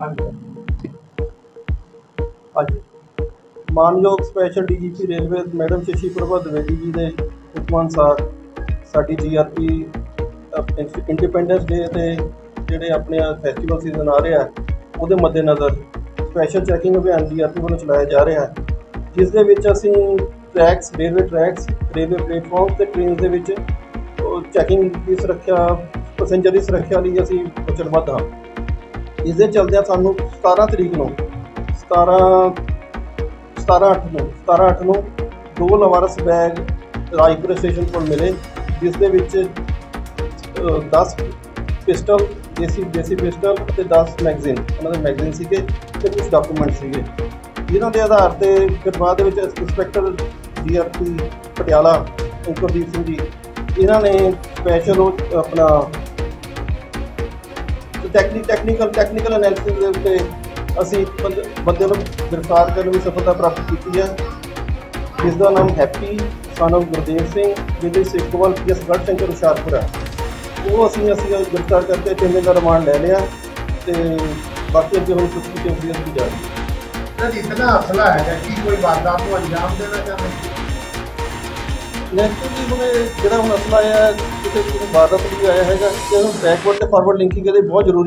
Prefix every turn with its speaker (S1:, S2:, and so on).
S1: ਹਾਂਜੀ। ਮਾਨਯੋਗ special DGP railway madam Shashi Prabha Dwivedi ji ਦੇ ਹੁਕਮਾਂ ਅਨੁਸਾਰ ਸਾਡੀ ਜੀਆਰਪੀ ਇੰਡੀਪੈਂਡੈਂਸ ਡੇ ਤੇ ਜਿਹੜੇ ਆਪਣੇ ਫੈਸਟੀਵਲ ਸੀਜ਼ਨ ਆ ਰਿਹਾ ਉਹਦੇ ਮੱਦੇਨਜ਼ਰ ਸਪੈਸ਼ਲ ਚੈਕਿੰਗ ਅਭਿਆਨ ਜੀਆਰਪੀ ਵੱਲੋਂ ਚਲਾਇਆ ਜਾ ਰਿਹਾ ਹੈ, ਜਿਸ ਦੇ ਵਿੱਚ ਅਸੀਂ tracks railway tracks railway platform ਤੇ ਟ੍ਰੇਨ ਦੇ ਵਿੱਚ ਚੈਕਿੰਗ ਦੀ ਸੁਰੱਖਿਆ ਪੈਸੇਂਜਰ ਦੀ ਸੁਰੱਖਿਆ ਲਈ ਅਸੀਂ ਵਚਨਬੱਧ ਹਾਂ। ਇਸ ਦੇ ਚਲਦਿਆਂ ਸਾਨੂੰ 17 ਤਰੀਕ ਨੂੰ 17 17 ਅੱਠ ਨੂੰ 17 ਅੱਠ ਨੂੰ ਦੋ ਲਵਾਰਸ ਬੈਗ ਰਾਜਪੁਰ ਸਟੇਸ਼ਨ ਕੋਲ ਮਿਲੇ ਜਿਸ ਦੇ ਵਿੱਚ ਅ, 10 ਪਿਸਟਲ ਦੇਸੀ ਦੇਸੀ ਪਿਸਟਲ ਅਤੇ 10 ਮੈਗਜ਼ੀਨ ਉਹਨਾਂ ਦੇ ਮੈਗਜ਼ੀਨ ਸੀਗੇ ਤੇ ਕੁਝ ਡਾਕੂਮੈਂਟ ਸੀਗੇ। ਜਿਨ੍ਹਾਂ ਦੇ ਆਧਾਰ ਤੇ ਫਿਰ ਬਾਅਦ ਦੇ ਵਿੱਚ ਇੰਸਪੈਕਟਰ ਡੀਆਰਪੀ ਪਟਿਆਲਾ ਅੰਕਰਦੀਪ ਸਿੰਘ ਜੀ ਇਹਨਾਂ ਨੇ ਸਪੈਸ਼ਲ ਉਹ ਆਪਣਾ ਟੈਕਨੀ ਟੈਕਨੀਕਲ ਟੈਕਨੀਕਲ ਐਨਾਲਿਸਿਸ ਦੇ ਉੱਤੇ ਅਸੀਂ ਬੰਦੇ ਬੰਦੇ ਨੂੰ ਗ੍ਰਿਫਤਾਰ ਕਰਨ ਵਿੱਚ ਸਫਲਤਾ ਪ੍ਰਾਪਤ ਕੀਤੀ ਹੈ। ਜਿਸ ਦਾ ਨਾਮ Happy, son of Gurdev Singh, ਜਿਹਦੇ ਸਿੱਖਵਾਲ ਪੀਐਸ ਗੜ੍ਹ ਸ਼ੰਕਰ ਹੁਸ਼ਿਆਰਪੁਰ ਹੈ। ਉਹ ਅਸੀਂ ਅਸੀਂ ਗ੍ਰਿਫਤਾਰ ਕਰਕੇ ਤਿੰਨ ਦਿਨ ਦਾ ਰਿਮਾਂਡ ਲੈ ਲਿਆ ਤੇ ਬਾਕੀ ਅੱਗੇ ਹੁਣ ਕੁਝ ਵੀ ਚੌਂਕੀ ਦੀ ਜਾ ਰਹੀ ਹੈ
S2: ਅਸਲਾ ਹੈ ਕਿ ਕੋਈ ਵਾਰਦਾਤ ਨੂੰ ਅੰਜਾਮ ਦੇਣਾ ਚਾਹੁੰਦੇ
S1: ਨੈਕਸਟ ਹੁਣ ਇਹ ਜਿਹੜਾ ਹੁਣ ਅਸਲਾ ਆਇਆ ਕਿਤੇ ਕਿਸੇ ਵਾਰਦਾਤ ਵੀ ਆਇਆ ਹੈਗਾ, ਤੇ ਹੁਣ ਬੈਕਵਰਡ ਤੇ ਫਾਰਵਰਡ ਲਿੰਕਿੰਗ ਇਹਦੇ ਬਹੁਤ ਜ਼ਰੂਰੀ ਹੈ